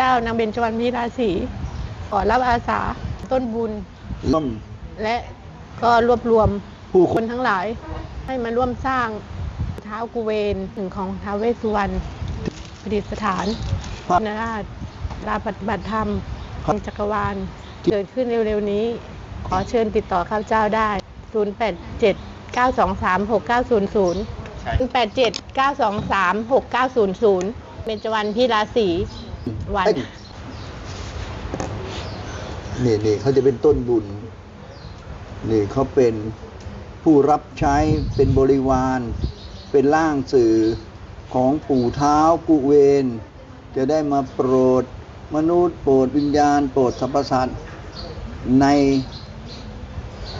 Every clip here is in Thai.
เจ้านางเบญจวรรณมีราศีขอรับอาสาต้นบุญ ร่วมและก็รวบรวมผู้คคนนทั้งหลาย ให้มาร่วมสร้างเท้ากุเวนถึงของท้าวเวสสุวรรณประดิษฐานพระนาราชลาปฏิบัติธรรมของจักรวาล เกิดขึ้นเร็วๆนี้ ขอเชิญติดต่อข้าพเจ้าได้ 087 923 6900 087 923 6900 เบญจวรรณพี่ราศี วันเอ้ยนี่นี่เขาจะเป็นต้นบุญ นี่เขาเป็นผู้รับใช้เป็นบริวาร เป็นร่างสื่อของปู่เท้ากุเวน จะได้มาโปรดมนุษย์โปรดวิญญาณ โปรดสรรพสัตว์ใน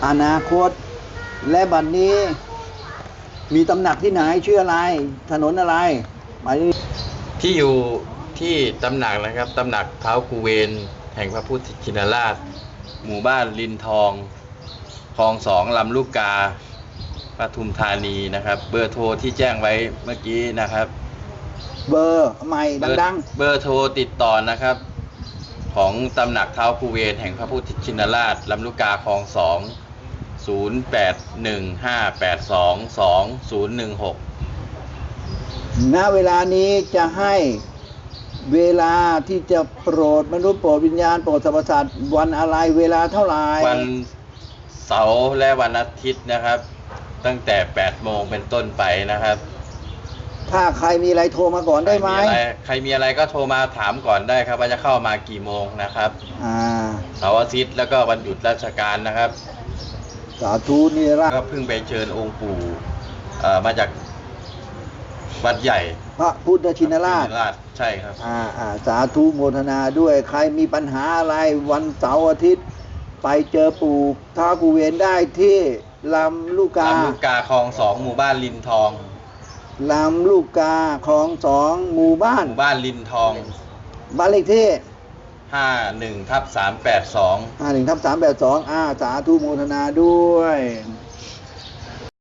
อนาคต และบัดนนี้มีตำหนักที่ไหนชื่ออะไร ถนนอะไรหมายถึงที่อยู่ ที่ตำหนักนะครับตำหนักเท้ากูเวนแห่งพระพุทธชินราช หมู่บ้านลินทองคลองสองลำลูกกาปทุมธานีนะครับ เบอร์โทรที่แจ้งไว้เมื่อกี้นะครับ เบอร์ใหม่เบอร์ดังเบอร์โทรติดต่อนะครับ ของตำหนักเท้ากูเวนแห่งพระพุทธชินราชลำลูกกาคลองสองศูนย์แปดหนึ่งห้าแปดสองสองศูนย์หนึ่งหกๆณเวลานี้จะให้ เวลาที่จะโปรดมนุษย์โปรดวิญญาณโปรดสรรพสัตว์วันอะไรเวลาเท่าไหร่วันเสาร์และวันอาทิตย์นะครับ ตั้งแต่8โมงเป็นต้นไปนะครับ ถ้าใครมีอะไรโทรมาก่อนได้ไหมใครอะไรใครมีอะไรก็โทรมาถามก่อนได้ครับ ว่าจะเข้ามากี่โมงนะครับอ่าเสาร์อาทิตย์แล้วก็วันหยุดราชการนะครับ สาธุนี่ละก็เพิ่งไปเชิญองค์ปู่เอ่อมาจาก วัดใหญ่พระพุทธชินราชชิราชใช่ครับ อ่าอ่าสาธุโมทนาด้วยใครมีปัญหาอะไรวันเสาร์อาทิตย์ ไปเจอปู่ท้าวกุเวนได้ที่ลำลูกกาลำลูกกาคลองสองหมู่บ้านลินทอง ลำลูกกาคลองสองหมู่บ้าน หมู่บ้านลินทองบ้านเลขที่51ทับ382ห้าหนึ่งทับสามแปดสองอ่าสาธุโมทนาด้วยค